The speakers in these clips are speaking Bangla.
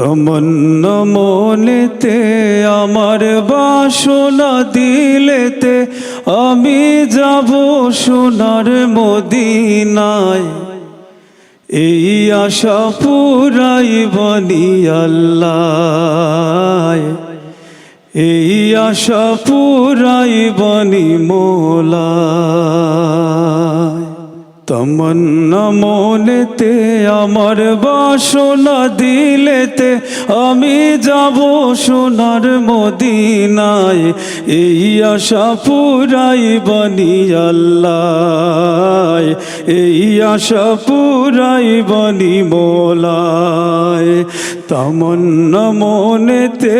তমন্ন মনেতে আমার বাসনা দিলেতে আমি যাব সোনার মদিনায়। এই আশা পুরাই বনি আল্লাহ এই আশা পুরাই বনি মোলা তমন্না মনেতে আমার বাসনা দিলেতে আমি যাব সোনার মদিনায়। এই আশা পুরাই বনি আল্লাহ। এই আশা পুরাই বনি মোলায় তমন্না মনেতে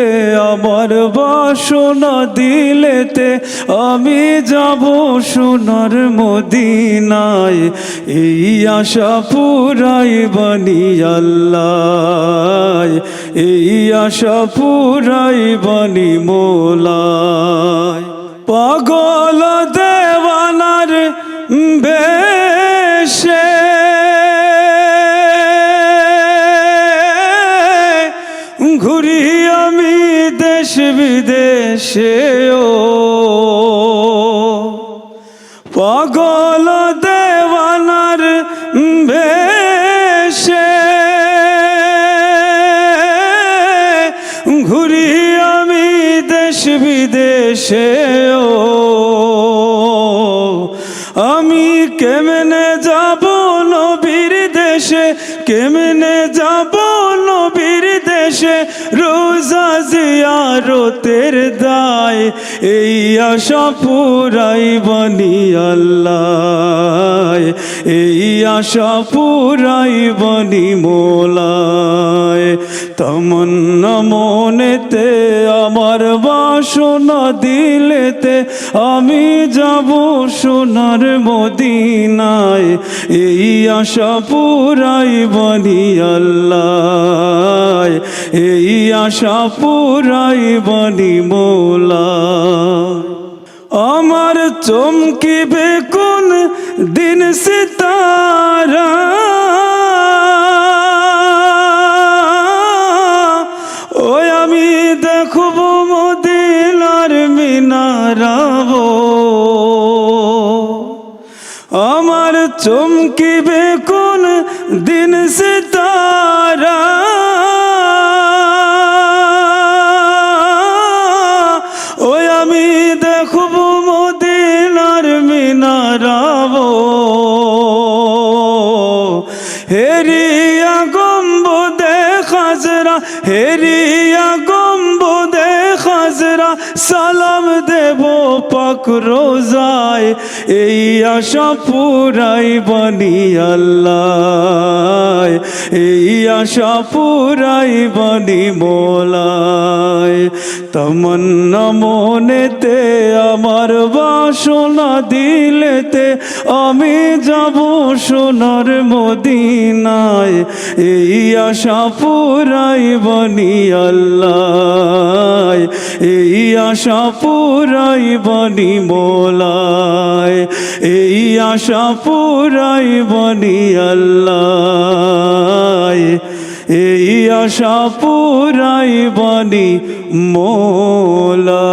আমার বাসনা দিলেতে আমি যাব সোনার মদিনায়। এই আশা পুরাই বনি আল্লাহ এই আশা পুরাই বনি মোলায়। পাগল দেওয়ানার ঘুরি আমি দেশ বিদেশে, ও পাগল দেওয়ানার বেশে ঘুরি আমি দেশ বিদেশে, ও আমি কেমনে যাব নবীর দেশে, কেমনে যাব নবীর দেশে রোজা জিয়ারতের দায়, এই আশা পুরাই বনি আল্লাহ, এই আশা পুরাই বনি মোলায়। তমন্না মনেতে, আমার বাসনা দিলেতে, আমি যাব সোনার মদিনায়, এই আশা পুরাই বনি আল্লাহ এই আশা পুরাই বনি মোলা। আমার চমকিবে কোন দিন সিতারা। ওই আমি দেখব মদিনার মিনারাবো আমার চমকিবে কোন দিন সিতারা। খাজরা সালাম দেব পাক রোজায়, এই আশা পুরাই বনি আল্লাহ এই আশা পুরাই বনি মোলায়। তমন্না মনেতে, আমার বাসনা দিলেতে, আমি যাব সোনার মদিনায়, এই আশা পুরাই বনি আল্লাহ আশা পুরাই বনি মোলায় এই আশা পুরাই বনি আল্লাহ এই আশা পুরাই বনি মোলা